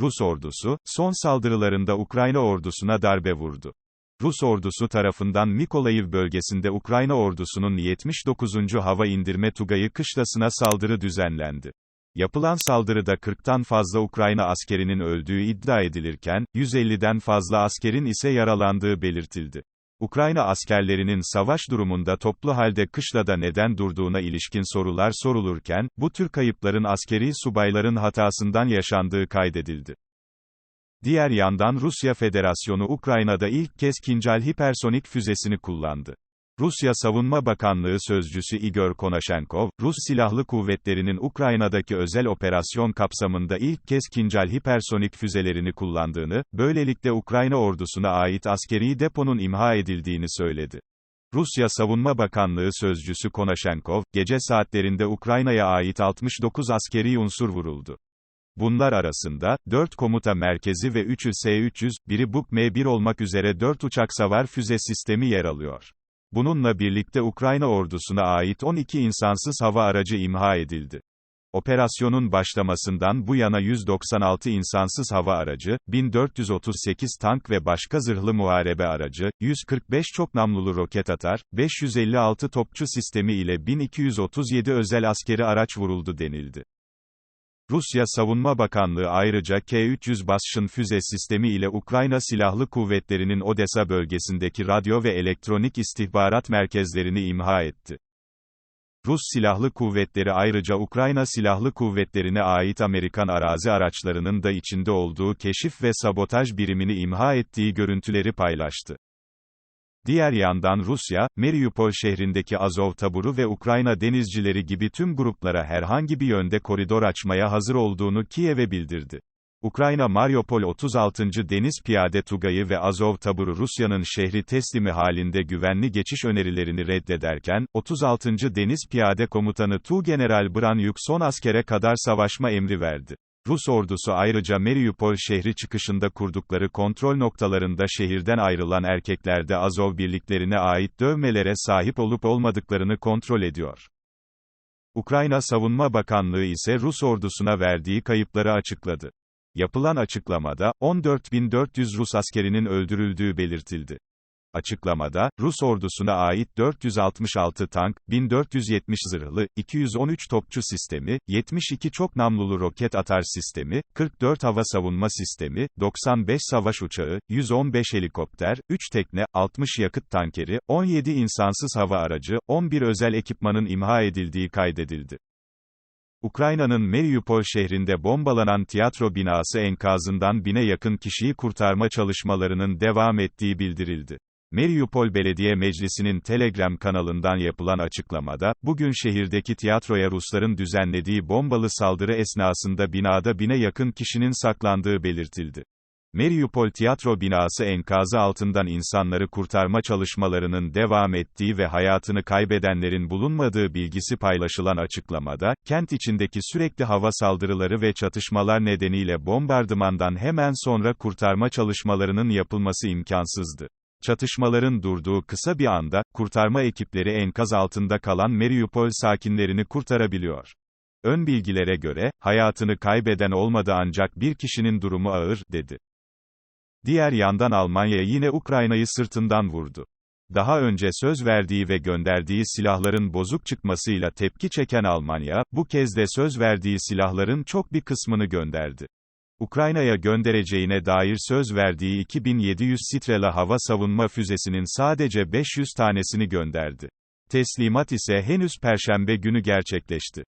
Rus ordusu, son saldırılarında Ukrayna ordusuna darbe vurdu. Rus ordusu tarafından Mikolayiv bölgesinde Ukrayna ordusunun 79. Hava İndirme Tugayı kışlasına saldırı düzenlendi. Yapılan saldırıda 40'tan fazla Ukrayna askerinin öldüğü iddia edilirken, 150'den fazla askerin ise yaralandığı belirtildi. Ukrayna askerlerinin savaş durumunda toplu halde kışlada neden durduğuna ilişkin sorular sorulurken, bu tür kayıpların askeri subayların hatasından yaşandığı kaydedildi. Diğer yandan Rusya Federasyonu Ukrayna'da ilk kez Kincal hipersonik füzesini kullandı. Rusya Savunma Bakanlığı Sözcüsü Igor Konashenkov, Rus Silahlı Kuvvetleri'nin Ukrayna'daki özel operasyon kapsamında ilk kez Kincal hipersonik füzelerini kullandığını, böylelikle Ukrayna ordusuna ait askeri deponun imha edildiğini söyledi. Rusya Savunma Bakanlığı Sözcüsü Konashenkov, gece saatlerinde Ukrayna'ya ait 69 askeri unsur vuruldu. Bunlar arasında, 4 komuta merkezi ve 3'ü S-300, biri Buk M-1 olmak üzere 4 uçak savar füze sistemi yer alıyor. Bununla birlikte Ukrayna ordusuna ait 12 insansız hava aracı imha edildi. Operasyonun başlamasından bu yana 196 insansız hava aracı, 1438 tank ve başka zırhlı muharebe aracı, 145 çok namlulu roket atar, 556 topçu sistemi ile 1237 özel askeri araç vuruldu denildi. Rusya Savunma Bakanlığı ayrıca K-300 Bastion füze sistemi ile Ukrayna Silahlı Kuvvetleri'nin Odessa bölgesindeki radyo ve elektronik istihbarat merkezlerini imha etti. Rus Silahlı Kuvvetleri ayrıca Ukrayna Silahlı Kuvvetleri'ne ait Amerikan arazi araçlarının da içinde olduğu keşif ve sabotaj birimini imha ettiği görüntüleri paylaştı. Diğer yandan Rusya, Mariupol şehrindeki Azov taburu ve Ukrayna denizcileri gibi tüm gruplara herhangi bir yönde koridor açmaya hazır olduğunu Kiev'e bildirdi. Ukrayna Mariupol 36. Deniz Piyade Tugayı ve Azov taburu Rusya'nın şehri teslimi halinde güvenli geçiş önerilerini reddederken, 36. Deniz Piyade Komutanı Tuğgeneral Branyuk son askere kadar savaşma emri verdi. Rus ordusu ayrıca Mariupol şehri çıkışında kurdukları kontrol noktalarında şehirden ayrılan erkeklerde Azov birliklerine ait dövmelere sahip olup olmadıklarını kontrol ediyor. Ukrayna Savunma Bakanlığı ise Rus ordusuna verdiği kayıpları açıkladı. Yapılan açıklamada, 14.400 Rus askerinin öldürüldüğü belirtildi. Açıklamada, Rus ordusuna ait 466 tank, 1470 zırhlı, 213 topçu sistemi, 72 çok namlulu roket atar sistemi, 44 hava savunma sistemi, 95 savaş uçağı, 115 helikopter, 3 tekne, 60 yakıt tankeri, 17 insansız hava aracı, 11 özel ekipmanın imha edildiği kaydedildi. Ukrayna'nın Mariupol şehrinde bombalanan tiyatro binası enkazından bine yakın kişiyi kurtarma çalışmalarının devam ettiği bildirildi. Mariupol Belediye Meclisi'nin Telegram kanalından yapılan açıklamada, bugün şehirdeki tiyatroya Rusların düzenlediği bombalı saldırı esnasında binada bine yakın kişinin saklandığı belirtildi. Mariupol tiyatro binası enkazı altından insanları kurtarma çalışmalarının devam ettiği ve hayatını kaybedenlerin bulunmadığı bilgisi paylaşılan açıklamada, kent içindeki sürekli hava saldırıları ve çatışmalar nedeniyle bombardımandan hemen sonra kurtarma çalışmalarının yapılması imkansızdı. Çatışmaların durduğu kısa bir anda, kurtarma ekipleri enkaz altında kalan Mariupol sakinlerini kurtarabiliyor. Ön bilgilere göre, hayatını kaybeden olmadı ancak bir kişinin durumu ağır, dedi. Diğer yandan Almanya yine Ukrayna'yı sırtından vurdu. Daha önce söz verdiği ve gönderdiği silahların bozuk çıkmasıyla tepki çeken Almanya, bu kez de söz verdiği silahların çok bir kısmını gönderdi. Ukrayna'ya göndereceğine dair söz verdiği 2700 Strela hava savunma füzesinin sadece 500 tanesini gönderdi. Teslimat ise henüz perşembe günü gerçekleşti.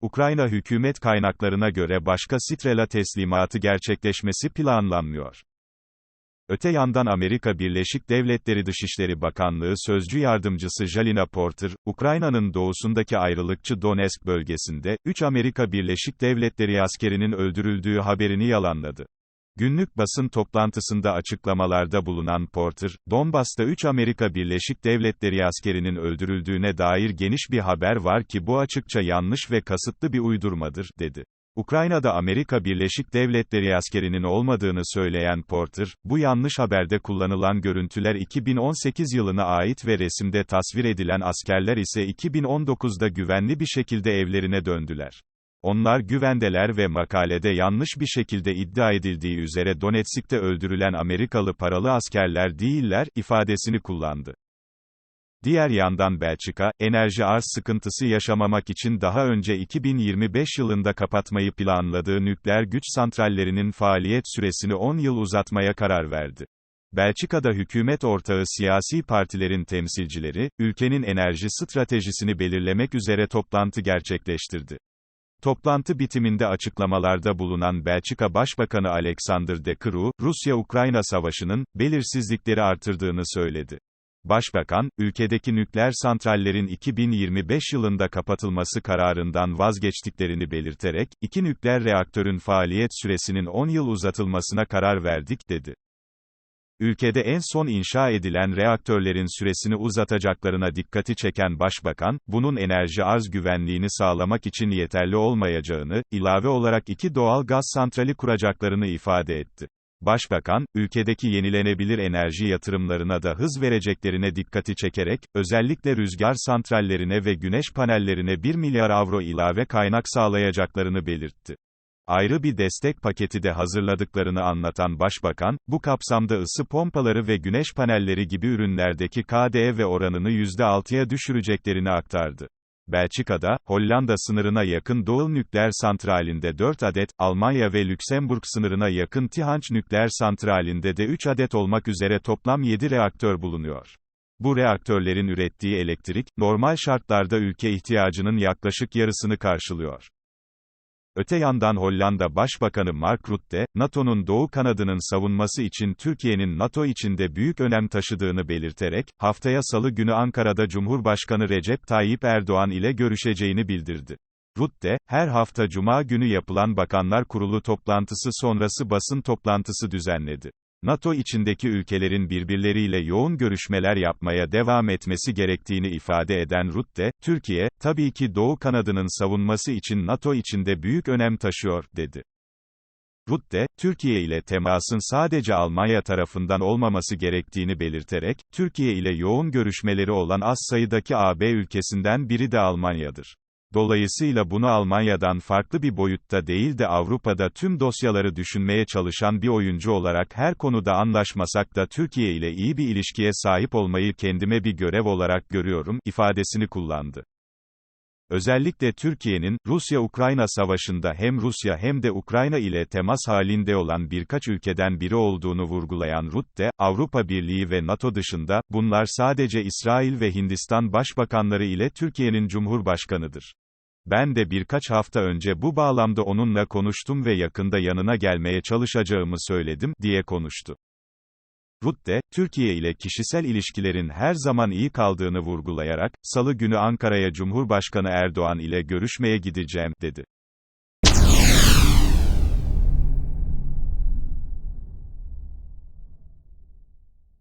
Ukrayna hükümet kaynaklarına göre başka Strela teslimatı gerçekleşmesi planlanmıyor. Öte yandan Amerika Birleşik Devletleri Dışişleri Bakanlığı Sözcü Yardımcısı Jalina Porter, Ukrayna'nın doğusundaki ayrılıkçı Donetsk bölgesinde, 3 Amerika Birleşik Devletleri askerinin öldürüldüğü haberini yalanladı. Günlük basın toplantısında açıklamalarda bulunan Porter, Donbas'ta 3 Amerika Birleşik Devletleri askerinin öldürüldüğüne dair geniş bir haber var ki bu açıkça yanlış ve kasıtlı bir uydurmadır, dedi. Ukrayna'da Amerika Birleşik Devletleri askerinin olmadığını söyleyen Porter, bu yanlış haberde kullanılan görüntüler 2018 yılına ait ve resimde tasvir edilen askerler ise 2019'da güvenli bir şekilde evlerine döndüler. Onlar güvendeler ve makalede yanlış bir şekilde iddia edildiği üzere Donetsk'te öldürülen Amerikalı paralı askerler değiller, ifadesini kullandı. Diğer yandan Belçika, enerji arz sıkıntısı yaşamamak için daha önce 2025 yılında kapatmayı planladığı nükleer güç santrallerinin faaliyet süresini 10 yıl uzatmaya karar verdi. Belçika'da hükümet ortağı siyasi partilerin temsilcileri, ülkenin enerji stratejisini belirlemek üzere toplantı gerçekleştirdi. Toplantı bitiminde açıklamalarda bulunan Belçika Başbakanı Alexander De Croo, Rusya-Ukrayna savaşının, belirsizlikleri artırdığını söyledi. Başbakan, ülkedeki nükleer santrallerin 2025 yılında kapatılması kararından vazgeçtiklerini belirterek, iki nükleer reaktörün faaliyet süresinin 10 yıl uzatılmasına karar verdik, dedi. Ülkede en son inşa edilen reaktörlerin süresini uzatacaklarına dikkati çeken Başbakan, bunun enerji arz güvenliğini sağlamak için yeterli olmayacağını, ilave olarak iki doğal gaz santrali kuracaklarını ifade etti. Başbakan, ülkedeki yenilenebilir enerji yatırımlarına da hız vereceklerine dikkati çekerek, özellikle rüzgar santrallerine ve güneş panellerine 1 milyar avro ilave kaynak sağlayacaklarını belirtti. Ayrı bir destek paketi de hazırladıklarını anlatan Başbakan, bu kapsamda ısı pompaları ve güneş panelleri gibi ürünlerdeki KDV oranını %6'ya düşüreceklerini aktardı. Belçika'da, Hollanda sınırına yakın Doğal Nükleer Santrali'nde 4 adet, Almanya ve Lüksemburg sınırına yakın Tihanç Nükleer Santrali'nde de 3 adet olmak üzere toplam 7 reaktör bulunuyor. Bu reaktörlerin ürettiği elektrik, normal şartlarda ülke ihtiyacının yaklaşık yarısını karşılıyor. Öte yandan Hollanda Başbakanı Mark Rutte, NATO'nun Doğu kanadının savunması için Türkiye'nin NATO içinde büyük önem taşıdığını belirterek, haftaya salı günü Ankara'da Cumhurbaşkanı Recep Tayyip Erdoğan ile görüşeceğini bildirdi. Rutte, her hafta Cuma günü yapılan Bakanlar Kurulu toplantısı sonrası basın toplantısı düzenledi. NATO içindeki ülkelerin birbirleriyle yoğun görüşmeler yapmaya devam etmesi gerektiğini ifade eden Rutte, Türkiye, tabii ki Doğu kanadının savunması için NATO içinde büyük önem taşıyor, dedi. Rutte, Türkiye ile temasın sadece Almanya tarafından olmaması gerektiğini belirterek, Türkiye ile yoğun görüşmeleri olan az sayıdaki AB ülkesinden biri de Almanya'dır. Dolayısıyla bunu Almanya'dan farklı bir boyutta değil de Avrupa'da tüm dosyaları düşünmeye çalışan bir oyuncu olarak her konuda anlaşmasak da Türkiye ile iyi bir ilişkiye sahip olmayı kendime bir görev olarak görüyorum, ifadesini kullandı. Özellikle Türkiye'nin, Rusya-Ukrayna savaşında hem Rusya hem de Ukrayna ile temas halinde olan birkaç ülkeden biri olduğunu vurgulayan Rutte, Avrupa Birliği ve NATO dışında, bunlar sadece İsrail ve Hindistan başbakanları ile Türkiye'nin cumhurbaşkanıdır. Ben de birkaç hafta önce bu bağlamda onunla konuştum ve yakında yanına gelmeye çalışacağımı söyledim, diye konuştu. Rutte, Türkiye ile kişisel ilişkilerin her zaman iyi kaldığını vurgulayarak, Salı günü Ankara'ya Cumhurbaşkanı Erdoğan ile görüşmeye gideceğim, dedi.